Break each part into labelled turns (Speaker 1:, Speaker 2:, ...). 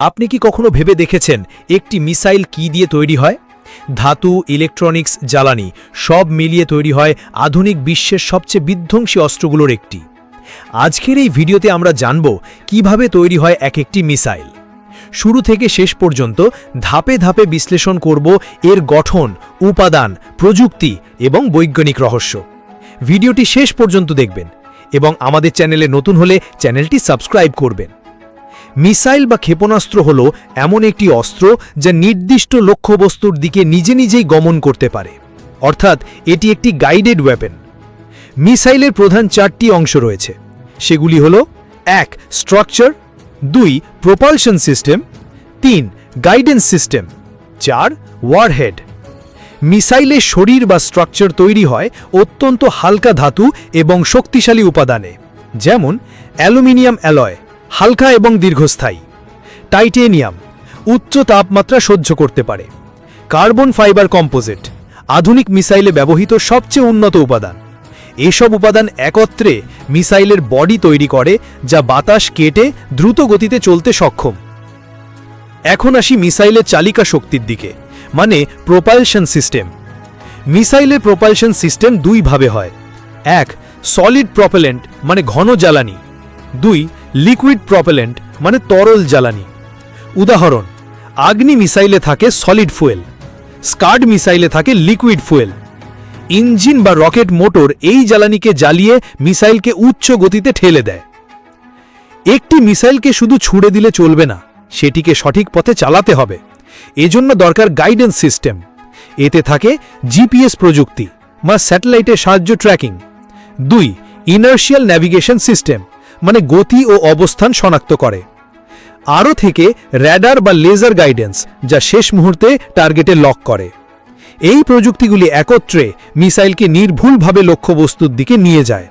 Speaker 1: আপনি কি কখনো ভেবে দেখেছেন একটি মিসাইল কি দিয়ে তৈরি হয়? ধাতু, ইলেকট্রনিক্স, জ্বালানি সব মিলিয়ে তৈরি হয় আধুনিক বিশ্বের সবচেয়ে বিধ্বংসী অস্ত্রগুলোর একটি। আজকের এই ভিডিওতে আমরা জানব কীভাবে তৈরি হয় এক একটি মিসাইল। শুরু থেকে শেষ পর্যন্ত ধাপে ধাপে বিশ্লেষণ করব এর গঠন, উপাদান, প্রযুক্তি এবং বৈজ্ঞানিক রহস্য। ভিডিওটি শেষ পর্যন্ত দেখবেন এবং আমাদের চ্যানেলে নতুন হলে চ্যানেলটি সাবস্ক্রাইব করবেন। মিসাইল বা ক্ষেপণাস্ত্র হল এমন একটি অস্ত্র যা নির্দিষ্ট লক্ষ্যবস্তুর দিকে নিজে নিজেই গমন করতে পারে। অর্থাৎ এটি একটি গাইডেড ওয়েপেন মিসাইলের প্রধান চারটি অংশ রয়েছে। সেগুলি হল, এক স্ট্রাকচার দুই প্রোপালশন সিস্টেম তিন গাইডেন্স সিস্টেম চার ওয়ারহেড মিসাইলের শরীর বা স্ট্রাকচার তৈরি হয় অত্যন্ত হালকা ধাতু এবং শক্তিশালী উপাদানে, যেমন অ্যালুমিনিয়াম অ্যালয়। হালকা এবং দীর্ঘস্থায়ী। টাইটেনিয়াম উচ্চ তাপমাত্রা সহ্য করতে পারে। কার্বন ফাইবার কম্পোজিট আধুনিক মিসাইলে ব্যবহৃত সবচেয়ে উন্নত উপাদান। এসব উপাদান একত্রে মিসাইলের বডি তৈরি করে, যা বাতাস কেটে দ্রুত গতিতে চলতে সক্ষম। এখন আসি মিসাইলের চালিকা শক্তির দিকে মানে প্রোপালশন সিস্টেম। মিসাইলের প্রোপালশন সিস্টেম দুইভাবে হয়। এক, সলিড প্রপেলেন্ট মানে ঘন জ্বালানি। দুই লিকুইড প্রপেলেন্ট মানে তরল জ্বালানি। উদাহরণ, আগ্নি মিসাইলে থাকে সলিড ফুয়েল, স্কার্ড মিসাইলে থাকে লিকুইড ফুয়েল। ইঞ্জিন বা রকেট মোটর এই জ্বালানিকে জ্বালিয়ে মিসাইলকে উচ্চ গতিতে ঠেলে দেয়। একটি মিসাইলকে শুধু ছুড়ে দিলে চলবে না, সেটিকে সঠিক পথে চালাতে হবে। এজন্য দরকার গাইডেন্স সিস্টেম। এতে থাকে জিপিএস প্রযুক্তি বা স্যাটেলাইটের সাহায্য ট্র্যাকিং। দুই, ইনার্শিয়াল ন্যাভিগেশন সিস্টেম। মানে গতি ও অবস্থান শনাক্ত করে। আরও থেকে র্যাডার বা লেজার গাইডেন্স, যা শেষ মুহূর্তে টার্গেটে লক করে। এই প্রযুক্তিগুলি একত্রে মিসাইলকে নির্ভুলভাবে লক্ষ্যবস্তুর দিকে নিয়ে যায়।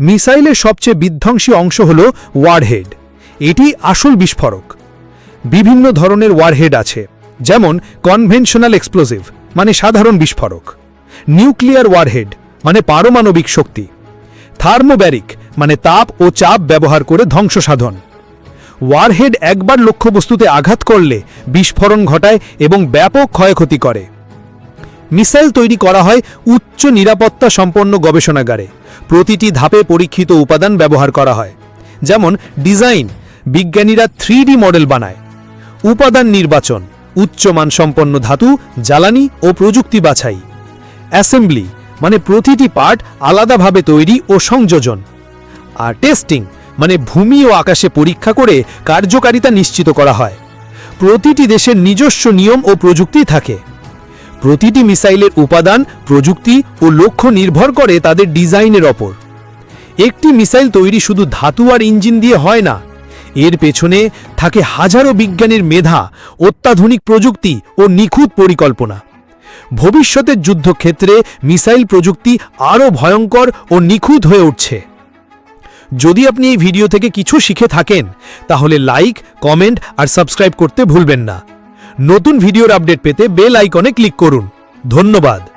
Speaker 1: মিসাইলের সবচেয়ে বিধ্বংসী অংশ হল ওয়ারহেড। এটি আসল বিস্ফোরক। বিভিন্ন ধরনের ওয়ারহেড আছে, যেমন কনভেনশনাল এক্সপ্লোসিভ মানে সাধারণ বিস্ফোরক। নিউক্লিয়ার ওয়ারহেড মানে পারমাণবিক শক্তি। থার্মোব্যারিক মানে তাপ ও চাপ ব্যবহার করে ধ্বংস সাধন ওয়ারহেড একবার লক্ষ্যবস্তুতে আঘাত করলে বিস্ফোরণ ঘটায় এবং ব্যাপক ক্ষয়ক্ষতি করে। মিসাইল তৈরি করা হয় উচ্চ নিরাপত্তা সম্পন্ন গবেষণাগারে। প্রতিটি ধাপে পরীক্ষিত উপাদান ব্যবহার করা হয়। যেমন ডিজাইন, বিজ্ঞানীরা থ্রি মডেল বানায়। উপাদান নির্বাচন উচ্চমান সম্পন্ন ধাতু, জ্বালানি ও প্রযুক্তি বাছাই। অ্যাসেম্বলি মানে প্রতিটি পার্ট আলাদাভাবে তৈরি ও সংযোজন। আর টেস্টিং মানে ভূমি ও আকাশে পরীক্ষা করে কার্যকারিতা নিশ্চিত করা হয়। প্রতিটি দেশের নিজস্ব নিয়ম ও প্রযুক্তি থাকে। প্রতিটি মিসাইলের উপাদান, প্রযুক্তি ও লক্ষ্য নির্ভর করে তাদের ডিজাইনের ওপর। একটি মিসাইল তৈরি শুধু ধাতু আর ইঞ্জিন দিয়ে হয় না, এর পেছনে থাকে হাজারো বিজ্ঞানীর মেধা, অত্যাধুনিক প্রযুক্তি ও নিখুঁত পরিকল্পনা। ভবিষ্যতের যুদ্ধক্ষেত্রে মিসাইল প্রযুক্তি আরও ভয়ঙ্কর ও নিখুঁত হয়ে উঠছে। যদি আপনি এই ভিডিও থেকে কিছু শিখে থাকেন, তাহলে লাইক, কমেন্ট আর সাবস্ক্রাইব করতে ভুলবেন না। নতুন ভিডিওর আপডেট পেতে বেল আইকনে ক্লিক করুন। ধন্যবাদ।